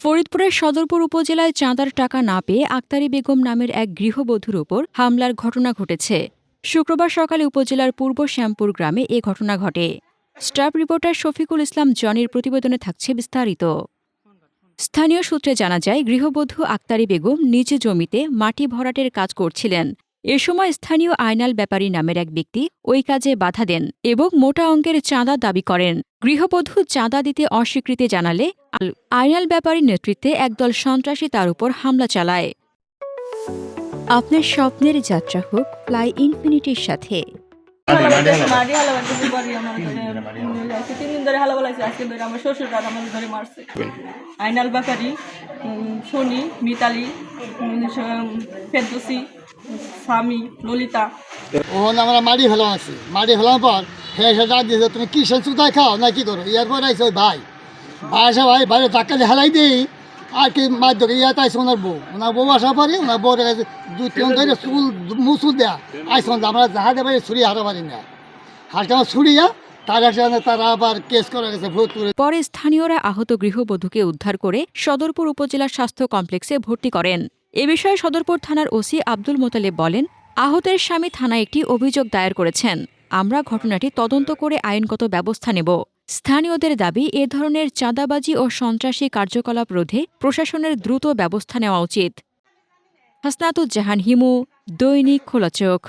ফরিদপুরের সদরপুর উপজেলায় চাঁদার টাকা না পেয়ে আক্তারি বেগম নামের এক গৃহবধূর ওপর হামলার ঘটনা ঘটেছে। শুক্রবার সকালে উপজেলার পূর্ব শ্যামপুর গ্রামে এ ঘটনা ঘটে। স্টাফ রিপোর্টার শফিকুল ইসলাম জনির প্রতিবেদনে থাকছে বিস্তারিত। স্থানীয় সূত্রে জানা যায়, গৃহবধূ আক্তারি বেগম নিজ জমিতে মাটি ভরাটের কাজ করছিলেন। এ সময় স্থানীয় আয়নাল ব্যাপারী নামের এক ব্যক্তি ওই কাজে বাধা দেন এবং মোটা অঙ্কের চাঁদা দাবি করেন। গৃহবধূ চাঁদা দিতে অস্বীকৃতি জানালে আয়নাল ব্যাপারীর নেতৃত্বে একদল সন্ত্রাসী তার উপর হামলা চালায়। আপনার স্বপ্নের যাত্রা হোক ফ্লাই ইনফিনিটির সাথে। আইনাল বাকারি সোনি, মিতালি ফেরদৌসি স্বামী ললিতা। ওখানে আমরা মাটি ফেলাম আছি। মাটি ফেলার পর হ্যাঁ সে ডাক দিয়েছে তুমি কি সে চুতায় খাও? না কি করো? ইয়ার পর আইসে ওই ভাই। ভাই আসা ভাই বাইরে ধাক্কা দিয়ে হেলাই দিই আর কি মার ধরে ইয়াতে আইসে ওনার বউ। ওনার বউ আসার পরে ওনার বউ কাছে দুই তিন ধরে চুল মুসুল দেয়া। আইসে আমরা জাহাজে বাড়ি ছুরি হারা পারি না। আমার ছুরিয়া তার কাছে তারা আবার কেস করে গেছে করে। পরে স্থানীয়রা আহত গৃহবধূকে উদ্ধার করে সদরপুর উপজেলা স্বাস্থ্য কমপ্লেক্সে ভর্তি করেন। এ বিষয়ে সদরপুর থানার ওসি আব্দুল মোতালেব বলেন, আহতের স্বামী থানায় একটি অভিযোগ দায়ের করেছেন। আমরা ঘটনাটি তদন্ত করে আইনগত ব্যবস্থা নেব। স্থানীয়দের দাবি, এ ধরনের চাঁদাবাজি ও সন্ত্রাসী কার্যকলাপ রোধে প্রশাসনের দ্রুত ব্যবস্থা নেওয়া উচিত। হাসনাতুজ্জাহান হিমু, দৈনিক খোলা চোখ